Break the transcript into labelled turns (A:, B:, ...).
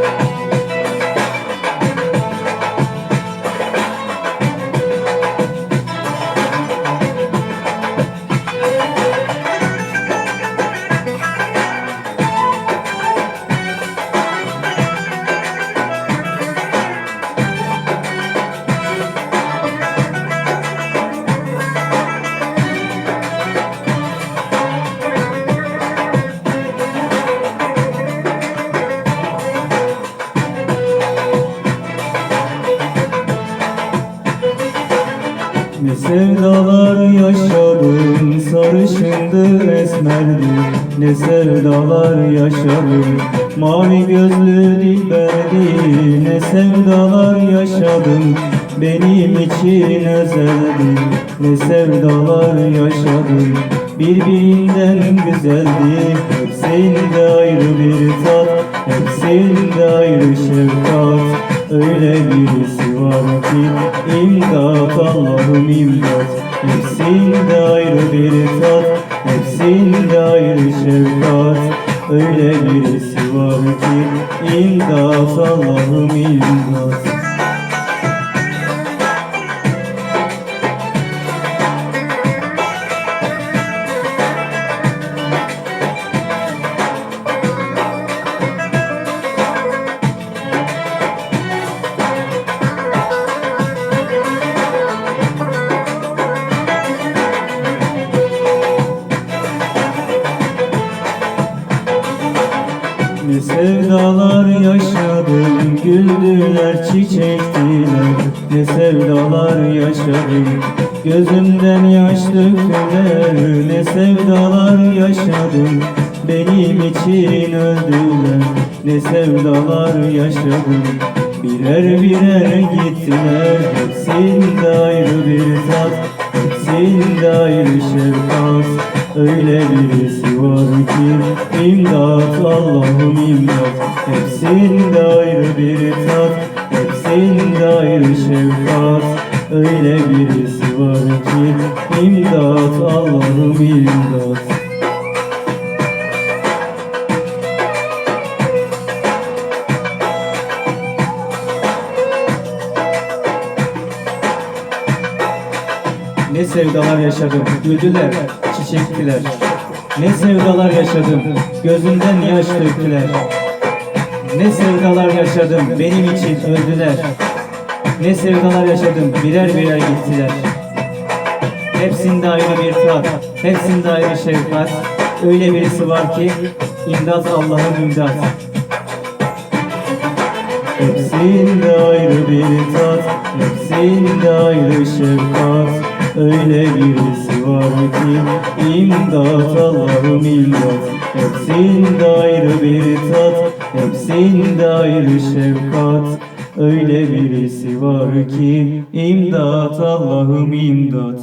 A: thank you Ne sevdalar yaşadım Sarışındı esmerdi Ne sevdalar yaşadım Mavi gözlü dilberdi Ne sevdalar yaşadım Benim için özeldi. Ne sevdalar yaşadım Birbirinden güzeldi. Hepsinde ayrı bir tat Hepsinde ayrı şefkat Öyle birisi var ki imdat Allah'ım imdat. Hepsinde ayrı bir tat Hepsinde ayrı şefkat. Öyle birisi var ki imdat Allah'ım imdat Ne sevdalar yaşadım Güldüler çiçektiler. Ne sevdalar yaşadım Gözümden yaş döktüler. Ne sevdalar yaşadım Benim için öldüler. Ne sevdalar yaşadım Birer birer gittiler. Hepsinde ayrı bir tat Hepsinde ayrı şefkat Öyle birisi var ki imdat Allah'ım imdat. Hepsinde ayrı bir tat Hepsinde ayrı şefkat. Öyle birisi var ki imdat Allah'ım imdat Ne sevdalar yaşadım, güldüler, çiçektiler. Ne sevdalar yaşadım, gözümden yaş döktüler. Ne sevdalar yaşadım, benim için öldüler. Ne sevdalar yaşadım, birer birer gittiler. Hepsinde ayrı bir tat, hepsinde ayrı şefkat. Öyle birisi var ki, imdat Allah'ın imdat. Hepsinde ayrı bir tat, hepsinde ayrı şefkat. Öyle birisi var ki imdat Allah'ım imdat. Hepsinde ayrı bir tat, hepsinde ayrı şefkat. Öyle birisi var ki imdat Allah'ım imdat.